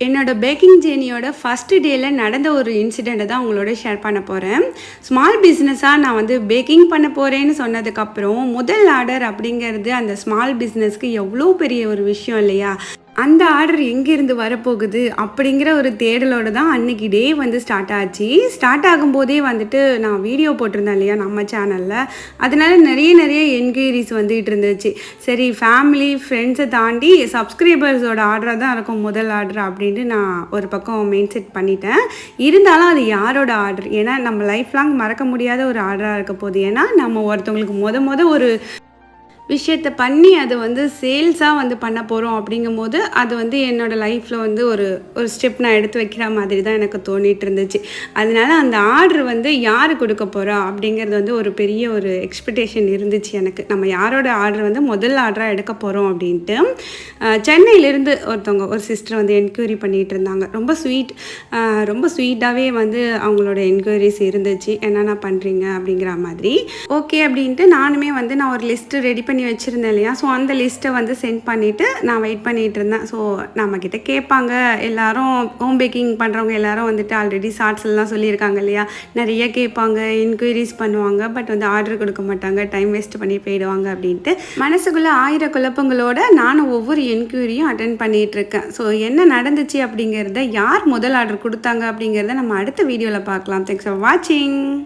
என்னோட packing ஜேர்னியோட first டேயில் நடந்த ஒரு இன்சிடெண்ட்டை தான் உங்களோட ஷேர் பண்ண போகிறேன் ஸ்மால் பிஸ்னஸாக நான் வந்து பேக்கிங் பண்ண போகிறேன்னு சொன்னதுக்கப்புறம் முதல் ஆர்டர் அப்படிங்கிறது அந்த ஸ்மால் பிஸ்னஸ்க்கு எவ்வளோ பெரிய ஒரு விஷயம் இல்லையா? அந்த ஆர்டர் எங்கேருந்து வரப்போகுது அப்படிங்கிற ஒரு தேடலோடு தான் அன்னைக்கு டே வந்து ஸ்டார்ட் ஆச்சு. ஸ்டார்ட் ஆகும்போதே வந்துட்டு நான் வீடியோ போட்டிருந்தேன் இல்லையா நம்ம சேனலில் அதனால நிறைய நிறைய என்கொயரிஸ் வந்துகிட்டு இருந்துச்சு. சரி ஃபேமிலி ஃப்ரெண்ட்ஸை தாண்டி சப்ஸ்கிரைபர்ஸோட ஆர்டராக தான் இருக்கும் முதல் ஆர்டர் அப்படின்ட்டு நான் ஒரு பக்கம் மெயின் செட் பண்ணிட்டேன். இருந்தாலும் அது யாரோட ஆர்டர் ஏன்னா நம்ம லைஃப் லாங் மறக்க முடியாத ஒரு ஆர்டராக இருக்க போகுது. ஏன்னா நம்ம ஒருத்தவங்களுக்கு மொத மொதல் ஒரு விஷயத்தை பண்ணி அதை வந்து சேல்ஸாக வந்து பண்ண போகிறோம் அப்படிங்கும்போது அது வந்து என்னோடய லைஃப்பில் வந்து ஒரு ஒரு ஸ்டெப் நான் எடுத்து வைக்கிற மாதிரி தான் எனக்கு தோணிகிட்டு இருந்துச்சு. அதனால அந்த ஆர்டர் வந்து யார் கொடுக்க போகிறா அப்படிங்கிறது வந்து ஒரு பெரிய ஒரு எக்ஸ்பெக்டேஷன் இருந்துச்சு எனக்கு. நம்ம யாரோட ஆர்டர் வந்து முதல் ஆர்டராக எடுக்க போகிறோம் அப்படின்ட்டு சென்னையிலேருந்து ஒருத்தவங்க ஒரு சிஸ்டர் வந்து என்கொயரி பண்ணிகிட்டு இருந்தாங்க. ரொம்ப ஸ்வீட் ரொம்ப ஸ்வீட்டாகவே வந்து அவங்களோட என்கொயரிஸ் இருந்துச்சு. என்னென்ன பண்ணுறீங்க அப்படிங்கிற மாதிரி. ஓகே அப்படின்ட்டு நானுமே வந்து நான் ஒரு லிஸ்ட்டு ரெடி பண்ணி வச்சுருந்தேன் இல்லையா? ஸோ அந்த லிஸ்ட்டை வந்து சென்ட் பண்ணிவிட்டு நான் வெயிட் பண்ணிகிட்டு இருந்தேன். ஸோ நம்மக்கிட்ட கேட்பாங்க. எல்லாரும் ஹோம் பேக்கிங் பண்ணுறவங்க எல்லாரும் வந்துட்டு ஆல்ரெடி ஷார்ட்ஸ்லாம் சொல்லியிருக்காங்க இல்லையா? நிறைய கேட்பாங்க இன்குயரிஸ் பண்ணுவாங்க. பட் வந்து ஆர்டர் கொடுக்க மாட்டாங்க. டைம் வேஸ்ட் பண்ணி போயிடுவாங்க அப்படின்ட்டு. மனசுக்குள்ளே ஆயிர குழப்பங்களோட நானும் ஒவ்வொரு என்கொயரியும் அட்டன் பண்ணிகிட்டு இருக்கேன். ஸோ என்ன நடந்துச்சு அப்படிங்கிறத யார் முதல் ஆர்டர் கொடுத்தாங்க அப்படிங்கிறத நம்ம அடுத்த வீடியோவில் பார்க்கலாம். தேங்க்ஸ் ஃபார் வாட்சிங்